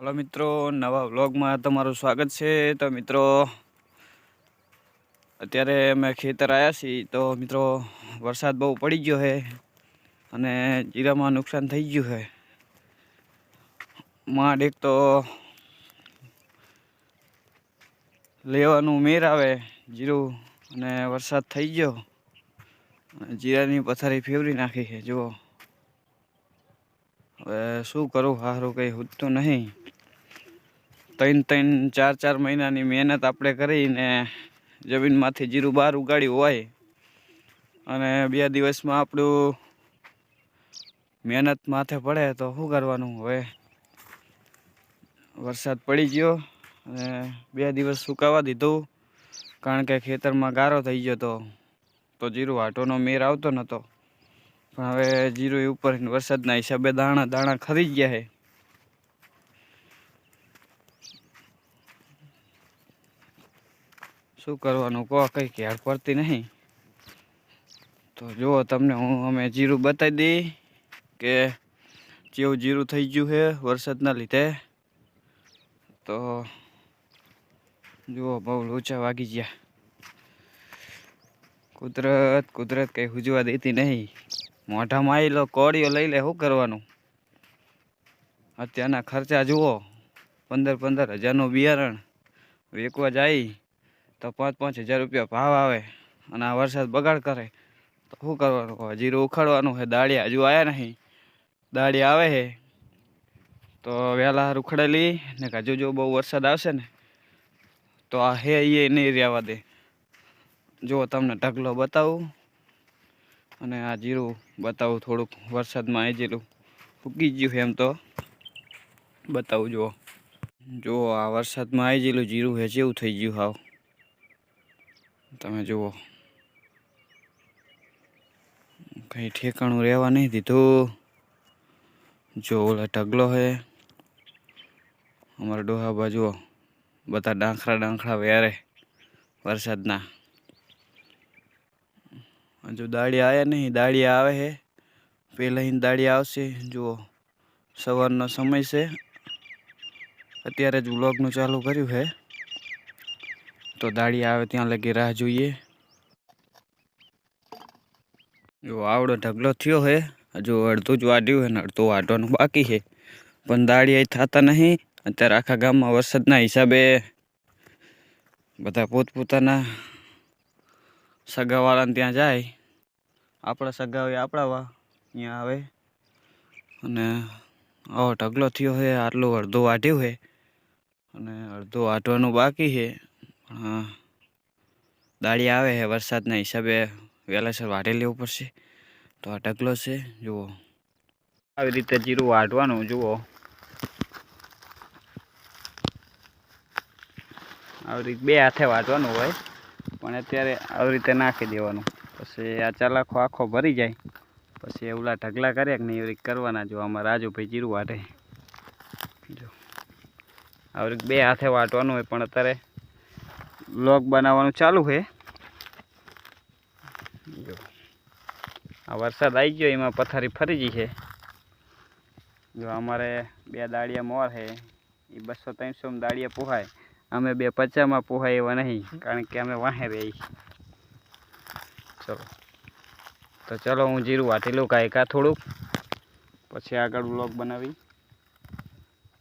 Hello મિત્રો, નવા વ્લોગમાં તમારું સ્વાગત છે. તો મિત્રો, અત્યારે અમે ખેતર આવ્યા છીએ, તો મિત્રો, વરસાદ બહુ પડી ગયો છે અને જીરામાં નુકસાન થઈ ગયું છે. માંડ એક તો લેવાનું મેર આવે, જીરું અને વરસાદ થઈ ગયો. જીરાની પથારી ફેવરી નાખી છે, જુઓ. હવે શું કરું? સારું કંઈ હોતું નહીં. ત્રણ ત્રણ, ચાર ચાર મહિનાની મહેનત આપણે કરીને જમીનમાંથી જીરું બહાર ઉગાડ્યું હોય અને બે દિવસમાં આપણું મહેનત માથે પડે તો શું કરવાનું? હવે વરસાદ પડી ગયો અને બે દિવસ સુકાવા દીધું કારણ કે ખેતરમાં ગારો થઈ ગયો તો તો જીરું વાટોનો મેર આવતો નહોતો. પણ હવે જીરું ઉપર વરસાદના હિસાબે દાણા દાણા ખરી ગયા છે. શું કરવાનું? કહો, કંઈ ઘેર પડતી નહીં. તો જુઓ, તમને હું, અમે જીરું બતાવી દઈ કે જેવું જીરું થઈ ગયું છે વરસાદના લીધે. તો જુઓ, બહુ લોચા વાગી ગયા. કુદરત કુદરત કંઈ હુજવા દેતી નહીં. મોઢામાં આવી લો કોળીઓ લઈ લે, શું કરવાનું? અત્યારના ખર્ચા જુઓ, પંદર પંદર હજારનું બિયારણ વેકવા જાય. તો પાંચ પાંચ હજાર રૂપિયા ભાવ આવે અને આ વરસાદ બગાડ કરે, તો શું કરવાનું કહો? જીરું ઉખાડવાનું છે, દાળિયા હજુ આવ્યા નહીં. દાળી આવે છે. તો વહેલા રૂખડેલી ને કાજુ જો બહુ વરસાદ આવશે ને, તો આ હે એ નહીં રહેવા દે. જો તમને ઢગલો બતાવું, અને આ જીરું બતાવું થોડુંક વરસાદમાં આવી જેલું ફૂકી ગયું છે એમ તો. બતાવું જુઓ. જુઓ આ વરસાદમાં આવી જેલું જીરું હે, જેવું થઈ ગયું હાવ. તમે જુઓ. કંઈ ઠેકાણું રહેવા નહીં દીધું. જો ઓલા ઢગલો છે અમારા ડોહા બાજુઓ, બધા ડાંખરા ડાંખરા વેરે વરસાદના. હજુ દાળિયા આવ્યા નહીં, દાળિયા આવે હે. પહેલાં દાળિયા આવશે, જુઓ. સવારનો સમય છે. અત્યારે જ વ્લોગનું ચાલુ કર્યું છે તો દાળિયા આવે ત્યાં લગી રાહ જોઈએ જો આવડો ઢગલો થયો છે હજુ અડધું જ વાઢ્યું છે ને અડધું વાઢવાનું બાકી છે પણ દાળિયા થતા નહીં અત્યારે આખા ગામમાં વરસાદના હિસાબે બધા પોતપોતાના સગાવાળાને ત્યાં જાય, આપણા સગા હોય આપણા વા અહીંયા આવે, અને આવો ઢગલો થયો છે આટલું અડધું વાઢ્યું છે અને અડધું વાઢવાનું બાકી છે દાળિયા આવે છે વરસાદના હિસાબે વહેલાસર વાઢી લેવું પડશે. તો આ ઢગલો છે, જુઓ. આવી રીતે જીરું વાઢવાનું, જુઓ. આવી રીતે બે હાથે વાટવાનું હોય, પણ અત્યારે આવી રીતે નાખી દેવાનું. પછી આ ચલાખો આખો ભરી જાય. પછી એવલા ઢગલા કર્યા કે નહીં, એવી રીતે કરવાના જો આમાં રાજુભાઈ જીરું વાટે જો. આવી બે હાથે વાટવાનું હોય, પણ અત્યારે લોક બનાવવાનું ચાલુ છે જો. આ વરસાદ આવી ગયો, એમાં પથારી ફરી ગઈ છે જો અમારે બે દાળિયા મોર છે એ બસો ત્રણસોમાં દાળિયા પોહાય. અમે બે પચાસમાં પોહાય એવા નહીં, કારણ કે અમે વાહે રહી ચલો. તો ચલો હું જીરું વાટી લઉં કાંઈકા થોડુંક. પછી આગળ બ્લોગ બનાવી.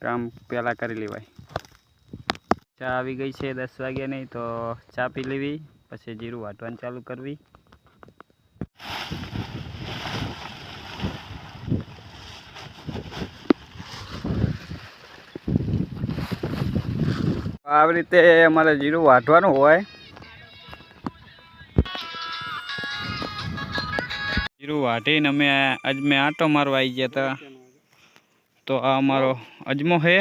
કામ પહેલાં કરી લેવાય. ચા આવી ગઈ છે દસ વાગ્યાની તો ચા પી લેવી, પછી જીરું વાટવાનું ચાલુ કરવી. આવી રીતે અમારે જીરું વાટવાનું હોય. જીરું વાટીને અમે અજમે આટો મારવા આવી ગયા હતા તો આ અમારો અજમો છે.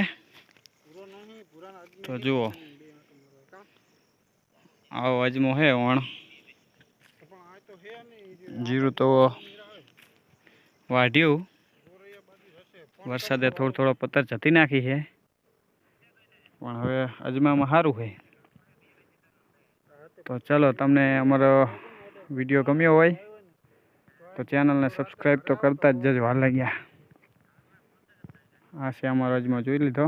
તો જુઓ. આવો અજમો છે વણ. જીરું તો વાઢ્યું. વરસાદે થોડો થોડો પત્તર જતી નાખી છે. પણ હવે અજમામાં સારું છે. તો ચલો, તમને અમારો વીડિયો ગમ્યો હોય, તો ચેનલને સબસ્ક્રાઈબ તો કરતા જ જજો. હાલ ગયા આ છે અમારો અજમો. જોઈ લીધો?